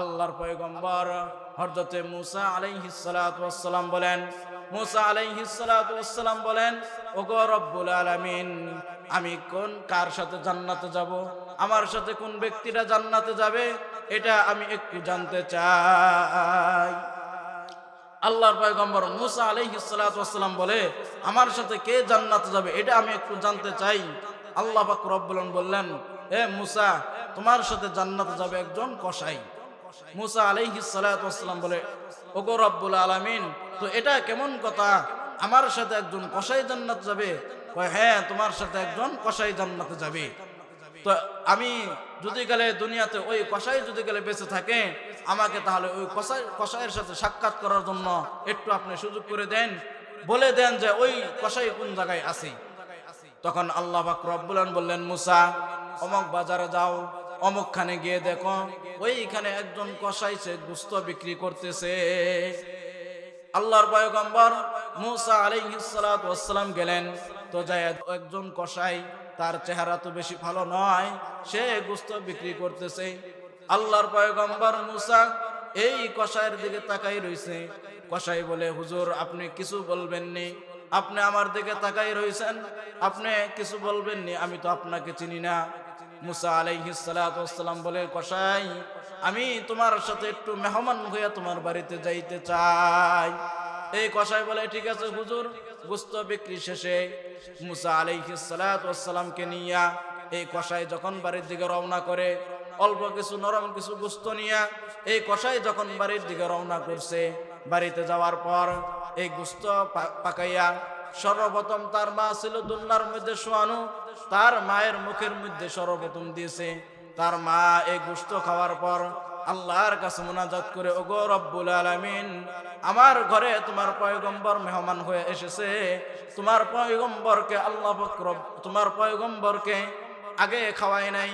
আল্লাহর পয়গম্বর হরজতে মুসা আলাইহিসালাম বলেন, মুসা আলাইহিসালাম বলেন, ওগো রব্বুল আলামিন, আমি কোন কার সাথে জান্নাতে যাব? আমার সাথে কোন ব্যক্তিরা জান্নাতে যাবে? এটা আমি একটু জানতে চাই। আল্লাহর পয়গম্বর মুসা আলাইহিসালাম বলে, আমার সাথে কে জান্নাতে যাবে? এটা আমি একটু জানতে চাই। আল্লাহ পাক রব্বুল বললেন হে মুসা, তোমার সাথে জান্নাতে যাবে একজন কসাই। মুসা আলাইহি আলাইহিসালাম বলে ওগো রব্বুল আলামিন তো এটা কেমন কথা? আমার সাথে একজন কসাই জান্নাত যাবে? কয়, হ্যাঁ তোমার সাথে একজন কসাই জান্নাতে যাবে। তো আমি যদি গেলে দুনিয়াতে ওই কসাই যদি গেলে বেঁচে থাকে আমাকে তাহলে ওই কসাই কসাইয়ের সাথে সাক্ষাৎ করার জন্য একটু আপনি সুযোগ করে দেন। বলে দেন যে ওই কসাই কোন জায়গায় আছে? তখন আল্লাহ পাক রব্বুল আলামিন বললেন মুসা অমক বাজারে যাও। অমুকখানে গিয়ে দেখো, ওইখানে একজন কসাই সে গুস্ত বিক্রি করতেছে। আল্লাহর পয়গম্বর মুসা আলাইহিসসালাম গেলেন। তো যায় একজন কসাই তার চেহারা তো বেশি ভালো নয়, সে গুস্ত বিক্রি করতেছে। আল্লাহর পয়গম্বর মুসা এই কসাইয়ের দিকে তাকাই রইছে। কসাই বলে, হুজুর, আপনি কিছু বলবেননি। আপনি আমার দিকে তাকাই রইছেন। আপনি কিছু বলবেননি, আমি তো আপনাকে চিনি না। মুসা আলাইহিসালাম বলে, কসাই, আমি তোমার সাথে একটু মেহমান হইয়া তোমার বাড়িতে যাইতে চাই। এই কসাই বলে, ঠিক আছে হুজুর গুস্ত বিক্রি শেষে মুসা আলাইহিসালামকে নিয়া এই কসাই যখন বাড়ির দিকে রওনা করে, অল্প কিছু নরম কিছু গুস্ত নিয়া এই কসাই যখন বাড়ির দিকে রওনা করছে, বাড়িতে যাওয়ার পর এই গুস্ত পাকাইয়া সর্বপ্রথম তার মা ছিল দুলনার মধ্যে শোয়ানো তার মায়ের মুখের মধ্যে সর্বপ্রথম দিয়েছে। তার মা এই গুস্ত খাওয়ার পর আল্লাহর কাছে মোনাজাত করে, ওগো রব্বুল আলামিন, আমার ঘরে তোমার পয়গম্বর মেহমান হয়ে এসেছে। তোমার পয়গম্বরকে আল্লাহ তোমার পয়গম্বরকে আগে খাওয়াই নাই।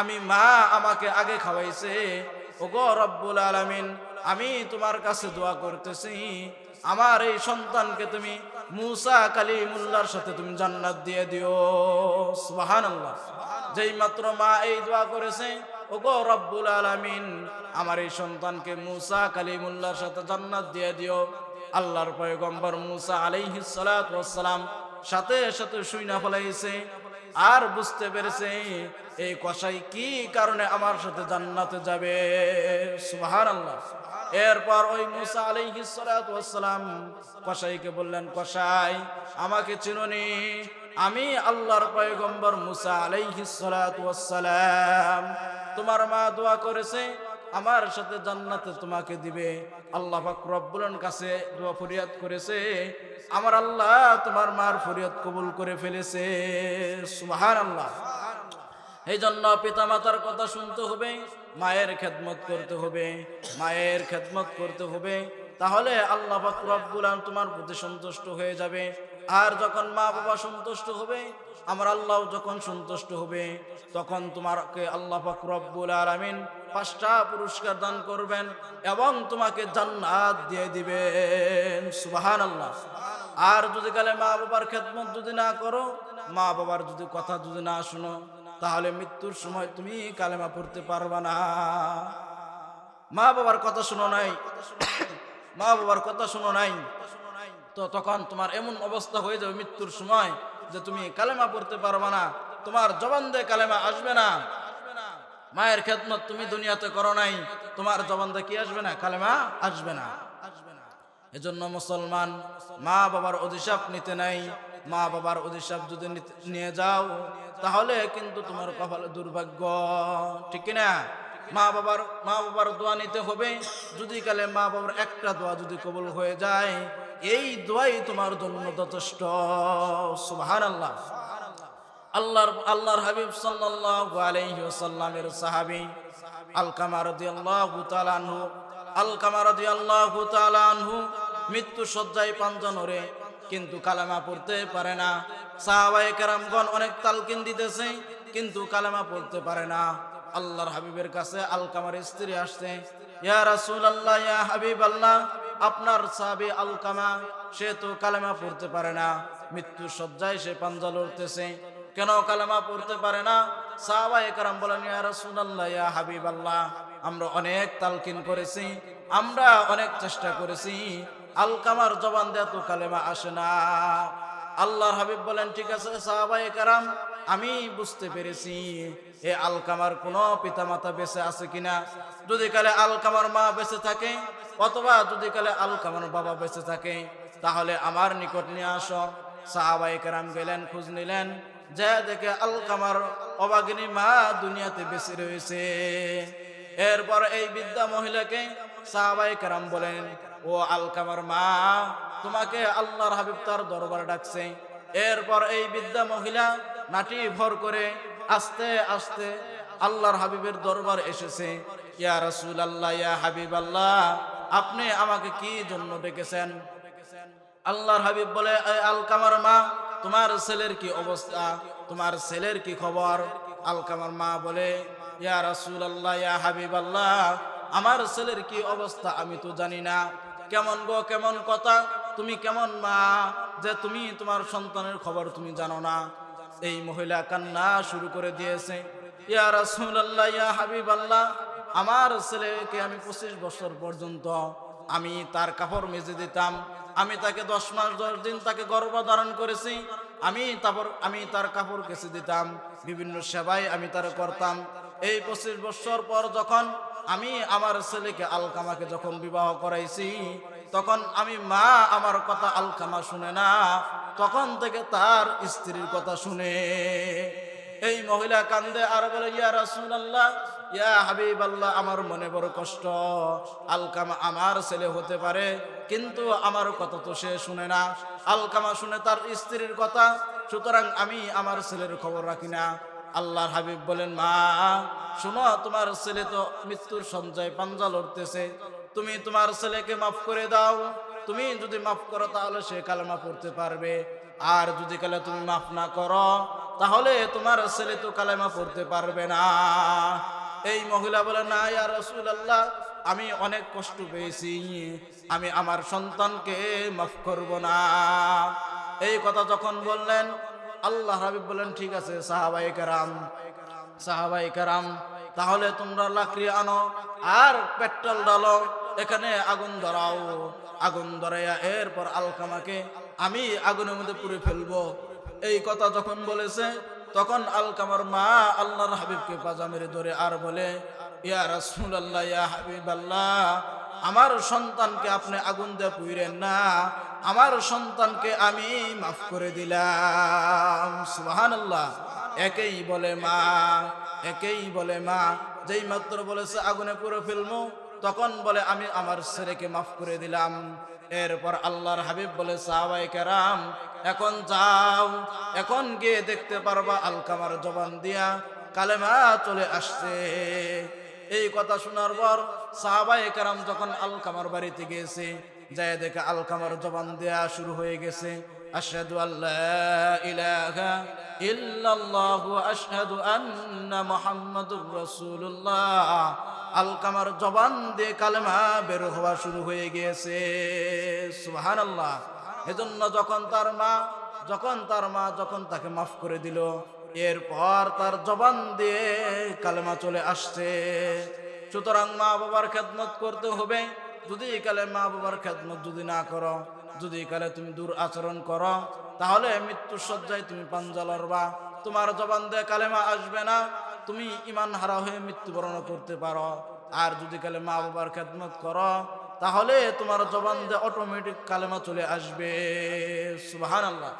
আমি মা আমাকে আগে খাওয়াইছে। ওগো রব্বুল আলামিন, আমি তোমার কাছে দোয়া করতেছি। আমার এই সন্তানকে তুমি মুসা কালিমুল্লাহর সাথে তুমি জান্নাত দিয়ে দিও। সুবহানাল্লাহ। যেই মাত্র মা এই দোয়া করেছে, ওগো রব্বুল আলামিন, আমার এই সন্তানকে মুসা কালিমুল্লাহর সাথে জান্নাত দিয়ে দিও। আল্লাহর পয়গম্বর মুসা আলাইহিস ওয়াসসালাম সাথে সাথে শুইনা ফলাইছে। আর বুঝতে পেরেছে, এই কসাই কি কারণে আমার সাথে জান্নাতে যাবে? সুহার আল্লাহ এরপর ওই মুসা ওয়াসসালাম কসাইকে বললেন, কসাই, আমাকে চিনুনি। আমি আল্লাহর পয়গম্বর মুসা আলাইহিস সালাতু তোমার মা দোয়া করেছে আমার সাথে জান্নাতে তোমাকে দিবে। আল্লাহ পাক রব্বুলের কাছে দোয়া ফরিয়াদ করেছে। আমার আল্লাহ তোমার মার ফরিয়াদ কবুল করে ফেলেছে। সুবহানাল্লাহ। এই জন্য পিতা মাতার কথা শুনতে হবে, মায়ের খেদমত করতে হবে, মায়ের খেদমত করতে হবে। তাহলে আল্লাহ রব্বুল তোমার প্রতি সন্তুষ্ট হয়ে যাবে। আর যখন মা বাবা সন্তুষ্ট হবে, আমার আল্লাহ যখন সন্তুষ্ট হবে, তখন তোমাকে আল্লাহ পাক রব্বুল আলামিন পাঁচটা পুরস্কার দান করবেন এবং তোমাকে জান্নাত দিয়ে দিবেন। সুবহানাল্লাহ। আর যদি গেলে মা বাবার খেদমত যদি না করো, মা বাবার যদি কথা যদি না শুনো, তাহলে মৃত্যুর সময় তুমি কালেমা পড়তে পারবা না। মা বাবার কথা শুনো নাই। মা বাবার কথা শুনো নাই। তো তখন তোমার এমন অবস্থা হয়ে যাবে মৃত্যুর সময় যে তুমি কালেমা পড়তে পারবা না। তোমার জবান দিয়ে কালেমা আসবে না। মায়ের খেদমত তুমি দুনিয়াতে করো নাই, তোমার জবান কি আসবে না, কালেমা আসবে না। এজন্য মুসলমান মা বাবার অধিশাপ নিতে নাই মা বাবার অধিশাপ যদি নিয়ে যাও, তাহলে কিন্তু তোমার কপালে দুর্ভাগ্য। ঠিক না মা বাবার মা বাবার দোয়া নিতে হবে, যদি কালে মা বাবার একটা দোয়া যদি কবুল হয়ে যায়, এই দোয়াই তোমার জন্য যথেষ্ট। সুবহানাল্লাহ। আল্লাহর আল্লাহর হাবিব সাল্লাল্লাহু আলাইহি ওয়াসাল্লামের সাহাবী আলকামা রাদিয়াল্লাহু তাআলা আনহু, আলকামা রাদিয়াল্লাহু তাআলা আনহু মৃত্যু সজ্জায় পাঞ্জনরে কিন্তু কালেমা পড়তে পারে না। সাহাবায়ে কেরামগণ অনেক তালকিন দিতেছে, কিন্তু কালেমা পড়তে পারে না। আল্লাহর হাবিবের কাছে আলকামার স্ত্রী আসছে, ইয়া রাসূলুল্লাহ, ইয়া হাবিবাল্লাহ, আপনার সাহাবী আলকামা, সে তো কালেমা পড়তে পারে না। মৃত্যু সজ্জায় সে পাঞ্জা লড়তেছে। কেন কালেমা পড়তে পারে না? সাহাবা একরাম বলেন, ইয়া রাসূলুল্লাহ, ইয়া হাবিবাল্লাহ, আমরা অনেক তালকিন করেছি, আমরা অনেক চেষ্টা করেছি আলকামার জবান দিয়ে তো কালেমা আসে না। আল্লাহর হাবিব বলেন, ঠিক আছে সাহাবাই কারাম, আমি বুঝতে পেরেছি, এ আলকামার কোন পিতামাতা বেঁচে আছে কিনা? যদি কালে আলকামার মা বেঁচে থাকে, অথবা যদি কালে আলকামার বাবা বেঁচে থাকে, তাহলে আমার নিকট নিয়ে আসো। সাহাবাই কারাম গেলেন, খোঁজ নিলেন যে দেখে আলকামার অবাগিনী মা দুনিয়াতে বেঁচে রয়েছে। এরপর এই বিদ্যা মহিলাকে সাহাবাই কারাম বলেন, ও আলকামার মা, তোমাকে আল্লাহর হাবিব তার দরবার ডাকছে। এরপর এই বিদ্যা মহিলা নাটি ভর করে আস্তে আস্তে আল্লাহর হাবিবের দরবার এসেছে। ইয়া রাসূল আল্লাহ ইয়া হাবিব আল্লাহ আপনি আমাকে কি জন্য ডেকেছেন? আল্লাহর হাবিব বলে, "এ আলকামার মা তোমার ছেলের কি অবস্থা? তোমার ছেলের কি খবর? আলকামার মা বলে, ইয়া রাসূল আল্লাহ ইয়া হাবিব আল্লাহ আমার ছেলের কি অবস্থা আমি তো জানি না। কেমন গো, কেমন কথা? তুমি কেমন মা? যে তুমি তোমার সন্তানের খবর তুমি জানো না। এই মহিলা কান্না শুরু করে দিয়েছে, ইয়া রাসূল আল্লাহ ইয়া হাবিব আল্লাহ আমার ছেলেকে আমি পঁচিশ বছর পর্যন্ত আমি তার কাপড় মেজে দিতাম। আমি তাকে দশ মাস, দশ দিন তাকে গর্ভ ধারণ করেছি। আমি তারপর আমি তার কাপড় কেচে দিতাম। বিভিন্ন সেবাই আমি তার করতাম। এই পঁচিশ বছর পর যখন আমি আমার ছেলেকে আলকামাকে যখন বিবাহ করাইছি, তখন আমি মা আমার কথা আলকামা শুনে না, তখন থেকে তার স্ত্রীর কথা শুনে। এই মহিলা কান্দে আর বলে, ইয়া রাসূলুল্লাহ ইয়া হাবিবাল্লাহ, আমার মনে বড় কষ্ট। আলকামা আমার ছেলে হতে পারে, কিন্তু আমার কথা তো সে শুনে না। আলকামা শুনে তার স্ত্রীর কথা, সুতরাং আমি আমার ছেলের খবর রাখি না। আল্লাহর হাবিব বলেন, মা, শোনো, তোমার ছেলে তো মৃত্যুর সঞ্চয় পাঞ্জা লড়তেছে। তুমি তোমার ছেলেকে মাফ করে দাও। তুমি যদি মাফ করো, তাহলে সে কালেমা পড়তে পারবে। আর যদি কালে তুমি মাফ না করো, তাহলে তোমার ছেলে তো কালেমা পড়তে পারবে না। এই মহিলা বলে, না, ইয়া রাসূলুল্লাহ, আমি অনেক কষ্ট পেয়েছি। আমি আমার সন্তানকে মাফ করব না। এই কথা যখন বললেন, আল্লাহ হাবিব বলেন ঠিক আছে সাহাবাই কারাম সাহাবাই কারাম, তাহলে তোমরা লাকড়ি আনো আর পেট্রোল ডালো এখানে আগুন ধরাও। আগুন ধরাইয়া এরপর আলকামাকে আমি আগুনের মধ্যে পুড়ে ফেলব। এই কথা যখন বলেছে তখন আলকামার মা আল্লাহর হাবিবকে পাজা মেরে ধরে আর বলে, ইয়া রাসূলুল্লাহ, ইয়া হাবিব আল্লাহ আমার সন্তানকে আপনি আগুন দিয়ে পুইরেন না, আমার সন্তানকে আমি মাফ করে দিলাম। সুহান আল্লাহ একেই বলে মা, একেই বলে মা, যেই মাত্র বলেছে, আগুনে পুরো ফেলব তখন বলে, আমি আমার ছেলেকে মাফ করে দিলাম। এরপর আল্লাহর হাবিব বলে সাহাবাই কেরাম, এখন যাও, এখন গিয়ে দেখতে পারবা আলকামার জবান দিয়া কালেমা চলে আসছে। এই কথা শোনার পর সাহাবাই কারাম যখন আলকামার বাড়িতে গিয়েছে যায় দেখে আলকামার জবান দেয়া শুরু হয়ে গেছে। আশহাদু আল্লাহ ইলাহা ইল্লাল্লাহু, আশহাদু আন্না মুহাম্মাদুর রাসূলুল্লাহ। আলকামার জবান দিয়ে কালেমা বের হওয়া শুরু হয়ে গিয়েছে। সুবহানাল্লাহ। এজন্য যখন তার মা, যখন তার মা যখন তাকে মাফ করে দিল, এরপর তার জবান দিয়ে কালেমা চলে আসছে। সুতরাং মা বাবার খেদমত করতে হবে। যদি কালে মা বাবার খেদমত যদি না করো, যদি কালে তুমি দূর আচরণ করো, তাহলে মৃত্যুর সজ্জায় তুমি পাঞ্জা লড়বা। তোমার জবান দিয়ে কালেমা আসবে না। তুমি ইমান হারা হয়ে মৃত্যুবরণ করতে পারো। আর যদি কালে মা বাবার খেদমত করো, তাহলে তোমার জবান দিয়ে অটোমেটিক কালেমা চলে আসবে। সুবাহান আল্লাহ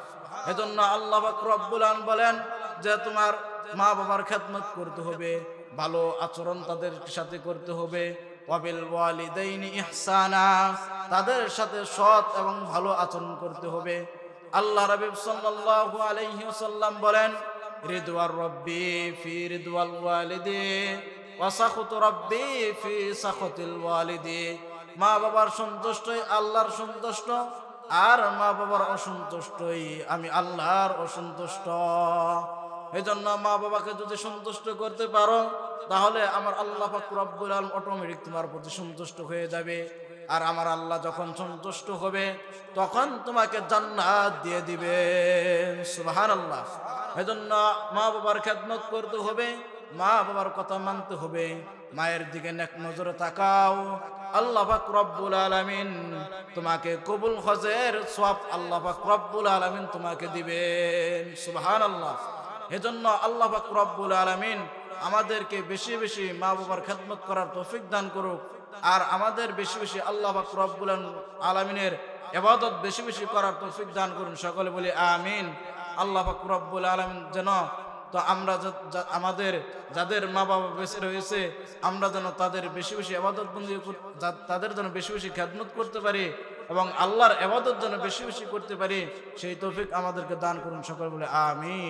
এজন্য আল্লাহ রব্বুল বলেন যে তোমার মা বাবার খেদমত করতে হবে, ভালো আচরণ তাদের সাথে করতে হবে। তাদের সাথে সৎ এবং ভালো আচরণ করতে হবে। আল্লাহ রাবিব সাল্লাল্লাহু আলাইহি বলেন রিদওয়ার রব্বি ফি রিদওয়াল ওয়ালিদি ওয়া সাখতু রব্বি ফি সাখতিল ওয়ালিদি। মা বাবার সন্তুষ্টই আল্লাহর সন্তুষ্ট, আর মা বাবার অসন্তুষ্টই আমি আল্লাহর অসন্তুষ্ট। এই জন্য মা বাবাকে যদি সন্তুষ্ট করতে পারো, তাহলে আমার আল্লাহ রব্বুল আলম অটোমেটিক তোমার প্রতি সন্তুষ্ট হয়ে যাবে। আর আমার আল্লাহ যখন সন্তুষ্ট হবে, তখন তোমাকে জান্নাত দিয়ে দিবে। সুবাহান আল্লাহ এজন্য মা বাবার খেদমত করতে হবে মা বাবার কথা মানতে হবে। মায়ের দিকে নেক নজরে তাকাও। আল্লাহ পাক রব্বুল আলামিন তোমাকে কবুল হজের সওয়াব আল্লাহ পাক রব্বুল আলামিন তোমাকে দিবেন। সুবহানাল্লাহ। এজন্য আল্লাহ পাক রব্বুল আলামিন আমাদেরকে বেশি বেশি মা বাবার খেদমত করার তৌফিক দান করুক। আর আমাদের বেশি বেশি আল্লাহ রব্বুল আলামিনের এবাদত বেশি বেশি করার তৌফিক দান করুন। সকলে বলি আমিন। আল্লাহ রব্বুল আলামিন যেন তো আমরা আমাদের যাদের মা বাবা বেঁচে রয়েছে, আমরা যেন তাদের বেশি বেশি আবাদত বন্দি তাদের যেন বেশি বেশি খেদমত করতে পারি এবং আল্লাহর আবাদত যেন বেশি বেশি করতে পারি, সেই তৌফিক আমাদেরকে দান করুন। সকল বলে আমিন।